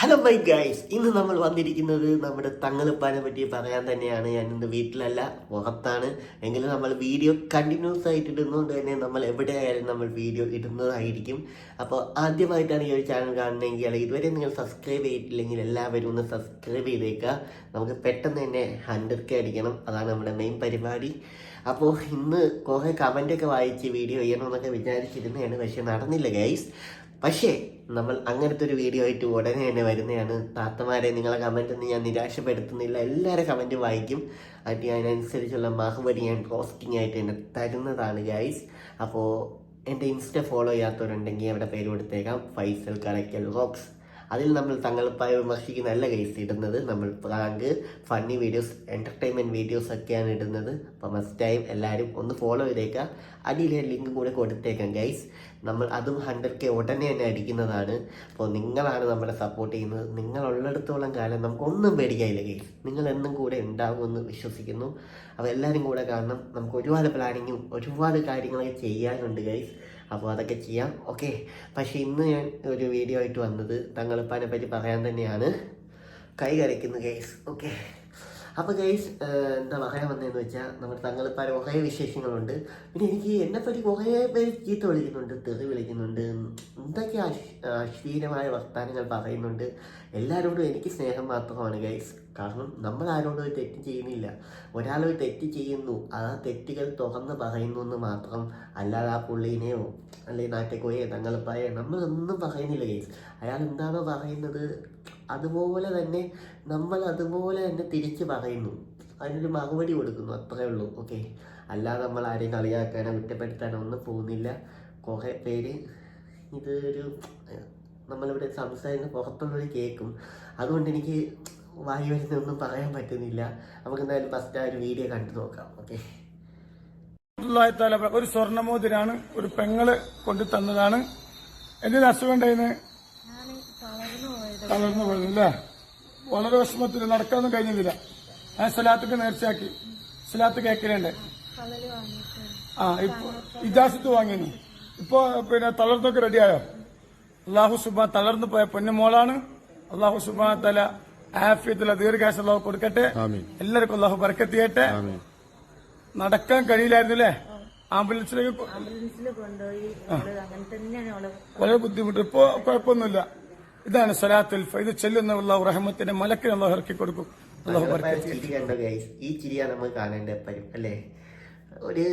Hello bye guys ഇന്ന് നമ്മൾ വന്നിരിക്കുന്നത് നമ്മുടെ തങ്ങളുപ്പാനെ പറ്റി പറയാൻ തന്നെയാണ്. ഞാൻ ഇന്ന് വീട്ടിലല്ല പുറത്താണ്. എങ്കിലും നമ്മൾ വീഡിയോ കണ്ടിന്യൂസ് ആയിട്ട് ഇടുന്നതുകൊണ്ട് തന്നെ നമ്മൾ എവിടെയായാലും നമ്മൾ വീഡിയോ ഇടുന്നതായിരിക്കും. അപ്പോൾ ആദ്യമായിട്ടാണ് ഈ ഒരു ചാനൽ കാണുന്നതെങ്കിൽ ഇതുവരെ നിങ്ങൾ സബ്സ്ക്രൈബ് ചെയ്തിട്ടില്ലെങ്കിൽ എല്ലാവരും ഒന്ന് സബ്സ്ക്രൈബ് ചെയ്തേക്കുക. നമുക്ക് പെട്ടെന്ന് തന്നെ ഹൺഡ്രഡ് കെ അടിക്കണം. അതാണ് നമ്മുടെ മെയിൻ പരിപാടി. അപ്പോൾ ഇന്ന് കുറേ കമന്റൊക്കെ വായിച്ച് വീഡിയോ ചെയ്യണമെന്നൊക്കെ വിചാരിച്ചിരുന്നതാണ് പക്ഷേ നടന്നില്ല ഗൈസ് പക്ഷേ നമ്മൾ അങ്ങനത്തെ ഒരു വീഡിയോ ആയിട്ട് ഉടനെ തന്നെ വരുന്നതാണ്. താത്തമാരെ നിങ്ങളെ കമന്റ് ഒന്നും ഞാൻ നിരാശപ്പെടുത്തുന്നില്ല. എല്ലാവരും കമന്റ് വായിക്കും. അത് അതിനനുസരിച്ചുള്ള മറുപടി ഞാൻ പോസ്റ്റിംഗ് ആയിട്ട് തന്നെ തരുന്നതാണ് ഗൈസ് അപ്പോൾ എന്റെ ഇൻസ്റ്റ ഫോളോ ചെയ്യാത്തവരുണ്ടെങ്കിൽ അവിടെ പേര് കൊടുത്തേക്കാം. ഫൈസൽ കറക്കൽ റോക്സ് അതിൽ നമ്മൾ തങ്ങളിപ്പായി വിമർശിക്കുന്ന നല്ല കേസ് ഇടുന്നത്. നമ്മൾ prank funny videos entertainment videos ഒക്കെയാണ് ഇടുന്നത്. അപ്പോൾ മസ്റ്റ് ടൈം എല്ലാവരും ഒന്ന് ഫോളോ ചെയ്തേക്കുക അടിയിലെ ലിങ്ക് കൂടെ കൊടുത്തേക്കാം ഗൈസ് നമ്മൾ അതും ഹൺഡ്രഡ് കെ ഉടനെ തന്നെ അടിക്കുന്നതാണ്. അപ്പോൾ നിങ്ങളാണ് നമ്മളെ സപ്പോർട്ട് ചെയ്യുന്നത്. നിങ്ങളുള്ളിടത്തോളം കാലം നമുക്കൊന്നും പേടിക്കാനില്ല ഗൈസ് നിങ്ങൾ എന്നും കൂടെ ഉണ്ടാകുമെന്ന് വിശ്വസിക്കുന്നു. അപ്പോൾ എല്ലാവരും കൂടെ കാരണം നമുക്ക് ഒരുപാട് പ്ലാനിങ്ങും ഒരുപാട് കാര്യങ്ങളൊക്കെ ചെയ്യാനുണ്ട് ഗൈസ് അപ്പോൾ അതൊക്കെ ചെയ്യാം ഓക്കെ. പക്ഷേ ഇന്ന് ഞാൻ ഒരു വീഡിയോ ആയിട്ട് വന്നത് തങ്ങളിപ്പാനെ പറ്റി പറയാൻ തന്നെയാണ്. കൈ കരയ്ക്കുന്നു കേസ് ഓക്കെ. അപ്പോൾ ഗൈസ് എന്താ പറയാൻ വന്നതെന്ന് വെച്ചാൽ നമ്മുടെ തങ്ങളിപ്പാൻ കുറേ വിശേഷങ്ങളുണ്ട്. പിന്നെ എനിക്ക് എന്നെപ്പറ്റി കുറേ പേര് ചീത്ത വിളിക്കുന്നുണ്ട് തെറി വിളിക്കുന്നുണ്ട് എന്തൊക്കെ അശ് അശ്ലീലമായ വർത്തമാനങ്ങൾ പറയുന്നുണ്ട്. എല്ലാവരോടും എനിക്ക് സ്നേഹം മാത്രമാണ് ഗൈസ് കാരണം നമ്മൾ ആരോടും ഒരു തെറ്റ് ചെയ്യുന്നില്ല. ഒരാളൊരു തെറ്റ് ചെയ്യുന്നു ആ തെറ്റുകൾ തുറന്ന് പറയുന്നു എന്ന് മാത്രം അല്ലാതെ ആ പുള്ളീനെയോ അല്ലെങ്കിൽ നാട്ടിക്കോയെ തങ്ങളിപ്പായോ നമ്മളൊന്നും പറയുന്നില്ല ഗൈസ് അയാൾ എന്താണോ പറയുന്നത് അതുപോലെ തന്നെ നമ്മൾ അതുപോലെ തന്നെ തിരിച്ച് പറയുന്നു. അതിനൊരു മറുപടി കൊടുക്കുന്നു അത്രേ ഉള്ളൂ ഓക്കെ അല്ലാതെ നമ്മൾ ആരെയും കളിയാക്കാനോ കുറ്റപ്പെടുത്താനോ ഒന്നും പോകുന്നില്ല. കുറേ പേര് ഇത് ഒരു നമ്മളിവിടെ സംസാരിക്കുന്ന പുറത്തുള്ളവർ കേൾക്കും. അതുകൊണ്ട് എനിക്ക് വായി വരുന്നൊന്നും പറയാൻ പറ്റുന്നില്ല. നമുക്ക് എന്തായാലും ഫസ്റ്റ് ആ ഒരു വീഡിയോ കണ്ടു നോക്കാം ഓക്കെ ഒരു സ്വർണമോതിരാണ് ഒരു പെങ്ങൾ കൊണ്ടു തന്നതാണ് എന്തിനു അസുഖം ഉണ്ടായിരുന്നു തളർന്നു പോയത് അല്ലേ വളരെ വിഷമത്തിൽ നടക്കാനൊന്നും കഴിഞ്ഞില്ല. ഞാൻ സ്ഥലത്തൊക്കെ നേർച്ചയാക്കി. സ്ഥലത്ത് കേൾക്കലുണ്ട് ആ ഇപ്പൊ ഇജാസത്ത് വാങ്ങിയിരുന്നു ഇപ്പൊ പിന്നെ തളർന്നൊക്കെ റെഡിയായോ? അള്ളാഹു സുബാൻ തളർന്നു പോയ പൊന്നുമോളാണ് അള്ളാഹു സുബാൻ തല ആഫിയത്തുള്ള ദീർഘാശം അള്ളാഹു കൊടുക്കട്ടെ. എല്ലാവർക്കും അള്ളാഹു ബർക്കത്തിയട്ടെ നടക്കാൻ കഴിയില്ലായിരുന്നു അല്ലേ ആംബുലൻസിലേക്ക് കൊ- ആംബുലൻസിൽ കൊണ്ടുപോയി. അവൾ അങ്ങനെ തന്നെയാണ് അവൾ വളരെ ബുദ്ധിമുട്ട്. ഇപ്പോ കുഴപ്പമൊന്നുമില്ല. ഇതാണ് സലാത്തുൽ. ഇത് ചെല്ലുന്ന അള്ളാഹു റഹ്മത്തിന്റെ മലക്കിന് അള്ളാഹു ഇറക്കി കൊടുക്കും. അള്ളാഹു ഈ ചിരിയാണ് നമ്മൾ കാണേണ്ട എപ്പോഴും അല്ലേ? ഒരു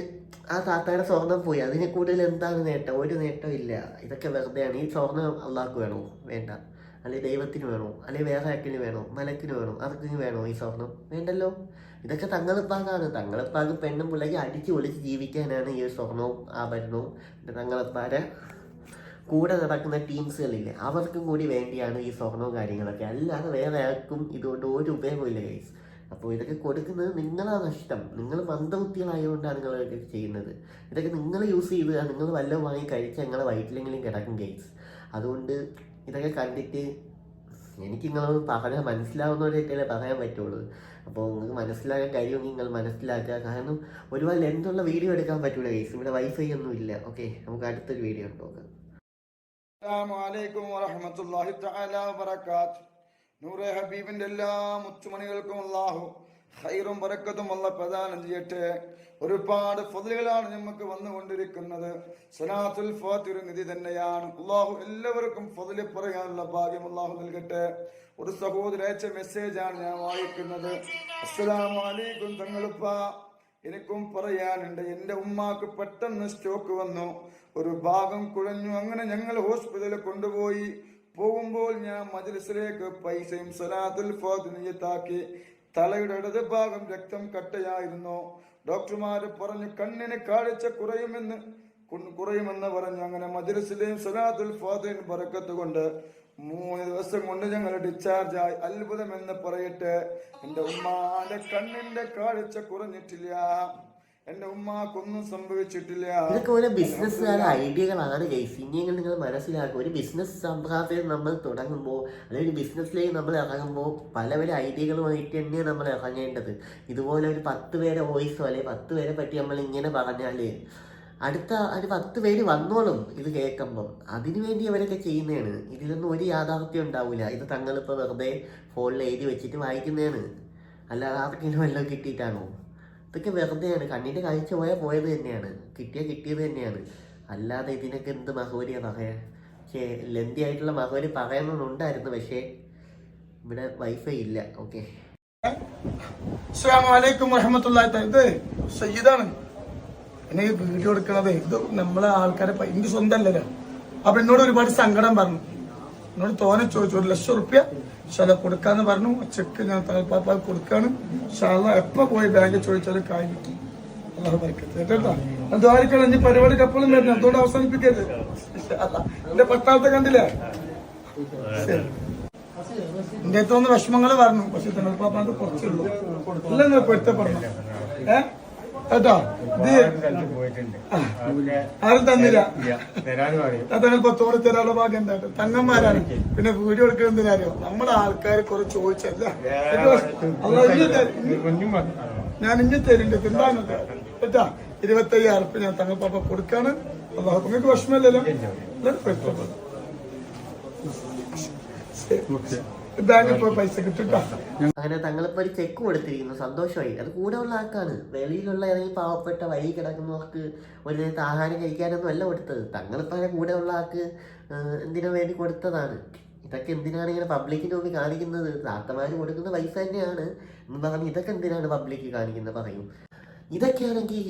ആ താത്തയുടെ സ്വർണം പോയി. അതിനെ കൂടുതൽ എന്താണ് നേട്ടം? ഒരു നേട്ടം ഇല്ല. ഇതൊക്കെ വെറുതെയാണ്. ഈ സ്വർണം അള്ളാഹ്ക്ക് വേണോ? വേണ്ട. അല്ലെ ദൈവത്തിന് വേണോ? അല്ലെ വേറെ ആക്കിന് വേണോ? മലക്കിന് വേണോ? ആർക്കിന് വേണോ ഈ സ്വർണം? വേണ്ടല്ലോ. ഇതൊക്കെ തങ്ങളിപ്പാകാണ്. തങ്ങളിപ്പാക്ക് പെണ്ണും പിള്ളേക്ക് അടിച്ച് ഒളിച്ച് ജീവിക്കാനാണ് ഈ സ്വർണവും ആഭരണവും. തങ്ങളിപ്പാരെ കൂടെ നടക്കുന്ന ടീംസുകളില്ലേ അവർക്കും കൂടി വേണ്ടിയാണ് ഈ സ്വർണവും കാര്യങ്ങളൊക്കെ. അല്ലാതെ വേറെ ആർക്കും ഇതുകൊണ്ട് ഒരു ഉപയോഗമില്ല ഗൈസ് അപ്പോൾ ഇതൊക്കെ കൊടുക്കുന്നത് നിങ്ങളാണ് നഷ്ടം. നിങ്ങൾ മന്ദബുദ്ധികളായതുകൊണ്ടാണ് നിങ്ങൾ ഇതൊക്കെ ചെയ്യുന്നത്. ഇതൊക്കെ നിങ്ങൾ യൂസ് ചെയ്ത് നിങ്ങൾ വല്ലതും വാങ്ങി കഴിച്ച് നിങ്ങളെ വയറ്റിലെങ്കിലും കിടക്കും ഗൈസ് അതുകൊണ്ട് ഇതൊക്കെ കണ്ടിട്ട് എനിക്ക് നിങ്ങളൊന്ന് പറഞ്ഞാൽ മനസ്സിലാവുന്നവരെയൊക്കെ പറയാൻ പറ്റുള്ളൂ. അപ്പോൾ നിങ്ങൾക്ക് മനസ്സിലാക്കാൻ കഴിയുമെങ്കിൽ നിങ്ങൾ മനസ്സിലാക്കുക. കാരണം ഒരുപാട് ലെന്തുള്ള വീഡിയോ എടുക്കാൻ പറ്റൂല ഗൈസ് ഇവിടെ വൈഫൈ ഒന്നും ഇല്ല ഓക്കെ നമുക്ക് അടുത്തൊരു വീഡിയോ നോക്കാം. അസ്സലാമു അലൈക്കും വറഹ്മത്തുള്ളാഹി തആല വബറകാത്ത് നൂറെ ഹബീബിന്റെ എല്ലാ മുത്തുമണികൾക്കും അല്ലാഹു ഹൈറും ബറക്കത്തും അല്ല പ്രദാനം ചെയ്യട്ടെ. ഒരുപാട് ഫതിലുകളാണ് നമുക്ക് വന്നുകൊണ്ടിരിക്കുന്നത്. സനാത്തുൽ ഫാത്തിർ നിധി തന്നെയാണ്. അള്ളാഹു എല്ലാവർക്കും ഫതിൽ പറയാനുള്ള ഭാഗ്യം അള്ളാഹു നൽകട്ടെ. ഒരു സഹോദരയച്ച മെസ്സേജാണ് ഞാൻ വായിക്കുന്നത്. അസ്സലാമു അലൈക്കും തങ്ങളുപ്പ. എനിക്കും പറയാനുണ്ട് എന്റെ ഉമ്മാക്ക് പെട്ടെന്ന് സ്റ്റോക്ക് വന്നു. ഒരു ഭാഗം കുഴഞ്ഞു. അങ്ങനെ ഞങ്ങൾ ഹോസ്പിറ്റലിൽ കൊണ്ടുപോയി. പോകുമ്പോൾ ഞാൻ മജ്ലിസിലേക്ക് പൈസയും സലാത്തുൽ ഫാത്തിനിയത്താക്കി തലയുടെ ഇടത് ഭാഗം രക്തം കട്ടയായിരുന്നു. ഡോക്ടർമാർ പറഞ്ഞു കണ്ണിന് കാഴ്ച കുറയുമെന്ന് കുറയുമെന്ന് പറഞ്ഞു. അങ്ങനെ മജ്ലിസിലെയും സലാത്തുൽ ഫാദിൻ പറക്കത്തുകൊണ്ട് കൊണ്ട് മൂന്ന് ദിവസം കൊണ്ട് ഞങ്ങൾ ഡിസ്ചാർജ് ആയി. അത്ഭുതം എന്ന് പറയട്ടെ. എന്റെ ഉമ്മാന്റെ കണ്ണിന്റെ കാഴ്ച കുറഞ്ഞിട്ടില്ല. എന്റെ ഉമ്മാക്കൊന്നും സംഭവിച്ചിട്ടില്ല. ഇതൊക്കെ ഓരോ ബിസിനസ്സുകാരുടെ ഐഡിയകളാണ് ഗൈസ് ഇനിയെങ്കിൽ നിങ്ങൾ മനസ്സിലാക്കുക ഒരു ബിസിനസ് സംഭാവന നമ്മൾ തുടങ്ങുമ്പോൾ അല്ലെങ്കിൽ ബിസിനസ്സിലേക്ക് നമ്മൾ ഇറങ്ങുമ്പോൾ പല പല ഐഡിയകളുമായിട്ട് തന്നെയാണ് നമ്മൾ ഇറങ്ങേണ്ടത്. ഇതുപോലെ ഒരു പത്ത് പേരെ വോയിസോ അല്ലെങ്കിൽ പത്ത് പേരെ പറ്റി നമ്മൾ ഇങ്ങനെ പറഞ്ഞാൽ അടുത്ത ഒരു പത്ത് പേര് വന്നോളും ഇത് കേൾക്കുമ്പം. അതിനു വേണ്ടി അവരൊക്കെ ചെയ്യുന്നതാണ്. ഇതിലൊന്നും ഒരു യാഥാർത്ഥ്യം ഉണ്ടാവില്ല ഇത് തങ്ങളിപ്പോൾ വെറുതെ ഫോണിൽ എഴുതി വെച്ചിട്ട് വായിക്കുന്നതാണ്. അല്ലാതെ ആർക്കെങ്കിലും വല്ലതും കിട്ടിയിട്ടാണോ? ഇതൊക്കെ വെറുതെയാണ്. കണ്ണിന്റെ കാഴ്ച പോയാൽ പോയത് തന്നെയാണ്. കിട്ടിയ കിട്ടിയത് തന്നെയാണ്. അല്ലാതെ ഇതിനൊക്കെ എന്ത് മഹോരിയാണ് പറയാൻ പക്ഷേ ലെന്തി ആയിട്ടുള്ള മഹോരി പറയണമെന്നുണ്ടായിരുന്നു പക്ഷേ ഇവിടെ വൈഫൈ ഇല്ല. ഓക്കെ അസ്സലാമു അലൈക്കും വറഹ്മത്തുള്ളാഹി തആല ഇത് സയ്യിദാണ്. എന്നെ വീട് വീഡിയോ എടുക്കണത് ഇത് നമ്മളെ ആൾക്കാരെ എനിക്ക് സ്വന്തമല്ലല്ലോ അപ്പൊ എന്നോട് ഒരുപാട് സങ്കടം പറഞ്ഞു. എന്നോട് തോനെ ചോദിച്ചു ഒരു ലക്ഷം റുപ്യ ശല കൊടുക്കാന്ന് പറഞ്ഞു. ചെക്ക് ഞാൻ തലപ്പാപ്പ കൊടുക്കാണ്. ശാല എപ്പോ പോയി ബാങ്കിൽ ചോദിച്ചാലും കായ് കിട്ടും. പരിപാടിക്ക് എപ്പോഴും വരുന്നത്? അതുകൊണ്ട് അവസാനിപ്പിക്കരുത്. എന്റെ പട്ടാളത്തെ കണ്ടില്ലേ? എന്റെ അടുത്തൊന്ന് വിഷമങ്ങൾ പറഞ്ഞു. പക്ഷെ തണുപ്പാപ്പാക്ക് കുറച്ചുള്ളൂ എല്ലാം പൊരുത്തപ്പെടണം ഏ? കേട്ടോ. ആരും തന്നില്ല. തങ്ങൾ പത്തോടെ തരാനുള്ള ഭാഗ്യം എന്താ? തങ്ങന്മാരാണ്. പിന്നെ വീഡിയോ എടുക്കുന്നത് അറിയോ? നമ്മുടെ ആൾക്കാർ കുറെ ചോദിച്ചല്ല. ഞാൻ ഇനി തരുന്നുണ്ട് എന്താണ് കേട്ടാ? ഇരുപത്തയ്യായിരം ഉറുപ്പിക ഞാൻ തങ്ങൾ പാപ്പ കൊടുക്കാണ്. അള്ളാഹു നിങ്ങൾക്ക് വിഷമമില്ലല്ലോ. എല്ലാവരും അങ്ങനെ തങ്ങളിപ്പോ ഒരു ചെക്ക് കൊടുത്തിരിക്കുന്നു. സന്തോഷമായി. അത് കൂടെ ഉള്ള ആൾക്കാണ്. വെളിയിലുള്ള ഏതെങ്കിലും പാവപ്പെട്ട വഴി കിടക്കുന്നവർക്ക് ഒരു നേരത്തെ ആഹാരം കഴിക്കാനൊന്നും അല്ല കൊടുത്തത്. തങ്ങളിപ്പോ അങ്ങനെ കൂടെ ഉള്ള ആൾക്ക് എന്തിനു വേണ്ടി കൊടുത്തതാണ്? ഇതൊക്കെ എന്തിനാണ് ഇങ്ങനെ പബ്ലിക്കിന് മുമ്പിൽ കാണിക്കുന്നത്? താത്തമാര് കൊടുക്കുന്ന പൈസ തന്നെയാണ്. എന്ന് പറഞ്ഞ് ഇതൊക്കെ എന്തിനാണ് പബ്ലിക്ക് കാണിക്കുന്നത് പറയൂ. ഇതൊക്കെയാണെങ്കിൽ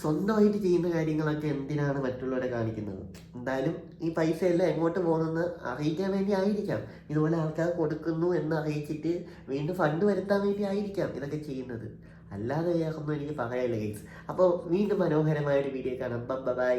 സ്വന്തമായിട്ട് ചെയ്യുന്ന കാര്യങ്ങളൊക്കെ എന്തിനാണ് മറ്റുള്ളവരെ കാണിക്കുന്നത്? എന്തായാലും ഈ പൈസ എല്ലാം എങ്ങോട്ട് പോകുന്നെന്ന് അറിയിക്കാൻ വേണ്ടി ആയിരിക്കാം. ഇതുപോലെ ആൾക്കാർ കൊടുക്കുന്നു എന്ന് അറിയിച്ചിട്ട് വീണ്ടും ഫണ്ട് വരുത്താൻ വേണ്ടി ആയിരിക്കാം ഇതൊക്കെ ചെയ്യുന്നത്. അല്ലാതെ വേറൊന്നും എനിക്ക് പറയാനില്ല ഗൈസ് അപ്പോൾ വീണ്ടും മനോഹരമായ ഒരു വീഡിയോ കാണാം. ബൈ